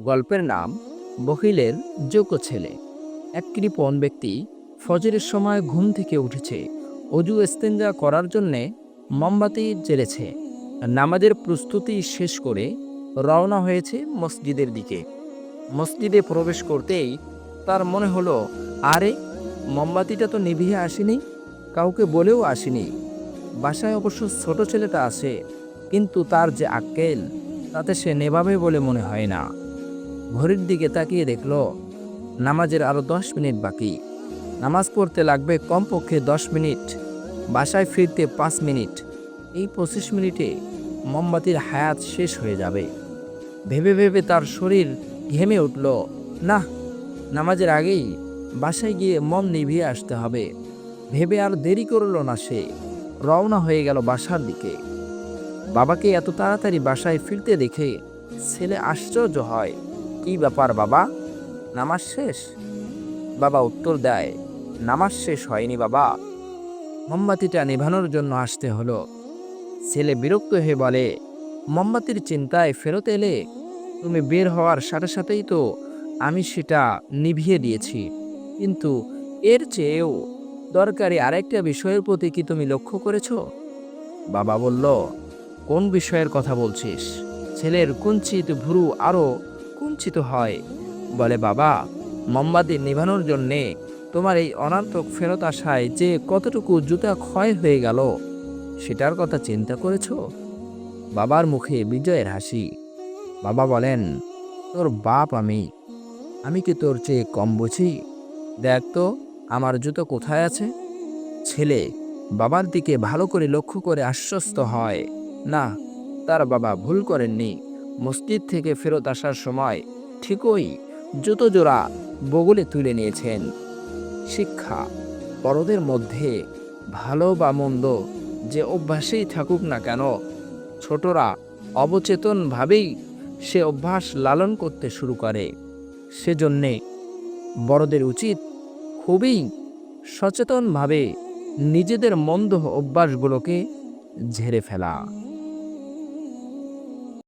গল্পের নাম বকিলের যোগ্য ছেলে। এক কৃপণ ব্যক্তি ফজরের সময় ঘুম থেকে উঠেছে। অজু এস্তেঞ্জা করার জন্যে মোমবাতি জ্বেলেছে। নামাজের প্রস্তুতি শেষ করে রওনা হয়েছে মসজিদের দিকে। মসজিদে প্রবেশ করতেই তার মনে হলো, আরে, মোমবাতিটা তো নিভিয়ে আসেনি, কাউকে বলেও আসেনি। বাসায় অবশ্য ছোট ছেলেটা আছে, কিন্তু তার যে আক্কেল, তাতে সে নেভাবে বলে মনে হয় না। ঘড়ির দিকে তাকিয়ে দেখল, নামাজের আরও দশ মিনিট বাকি। নামাজ পড়তে লাগবে কমপক্ষে দশ মিনিট, বাসায় ফিরতে পাঁচ মিনিট। এই পঁচিশ মিনিটে মোমবাতির হায়াত শেষ হয়ে যাবে। ভেবে ভেবে তার শরীর ঘেমে উঠল। না, নামাজের আগেই বাসায় গিয়ে মন নিভিয়ে আসতে হবে। ভেবে আর দেরি করল না সে। রওনা হয়ে গেল বাসার দিকে। বাবাকে এত তাড়াতাড়ি বাসায় ফিরতে দেখে ছেলে আশ্চর্য হয়। কি ব্যাপার বাবা? নামাজ শেষ? বাবা উত্তর দেয়, নামাজ শেষ হয়নি বাবা। মোমবাতিটা নেভানোর জন্য আসতে হলো। ছেলে বিরক্ত হয়ে বলে, মোমবাতির চিন্তায় ফেরত এলে তুমি বের হওয়ার সাথে সাথেই তো আমি সেটা নিভিয়ে দিয়েছি। কিন্তু এর চেয়েও দরকারি আরেকটা বিষয়ের প্রতি কি তুমি লক্ষ্য করেছ? বাবা বলল, কোন বিষয়ের কথা বলছিস? ছেলের কুঞ্চিত ভুরু আরও কুঞ্চিত হয়। বলে, বাবা, মোমবাতি নিভানোর জন্যে তোমার এই অনার্থক ফেরত আসায় যে কতটুকু জুতা ক্ষয় হয়ে গেল, সেটার কথা চিন্তা করেছ? বাবার মুখে বিজয়ের হাসি। বাবা বলেন, তোর বাপ আমি। আমি কি তোর চেয়ে কম বুঝি? দেখ তো, আমার জুতো কোথায় আছে? ছেলে বাবার দিকে ভালো করে লক্ষ্য করে আশ্বস্ত হয়, না, তার বাবা ভুল করেননি। মসজিদ থেকে ফেরত আসার সময় ঠিকই জুতো জোড়া বগলে তুলে নিয়েছেন। শিক্ষা বড়দের মধ্যে ভালো বা মন্দ যে অভ্যাসেই থাকুক না কেন, ছোটরা অবচেতনভাবেই সে অভ্যাস লালন করতে শুরু করে। সেজন্যে বড়দের উচিত খুবই সচেতনভাবে নিজেদের মন্দ অভ্যাসগুলোকে ঝেড়ে ফেলা।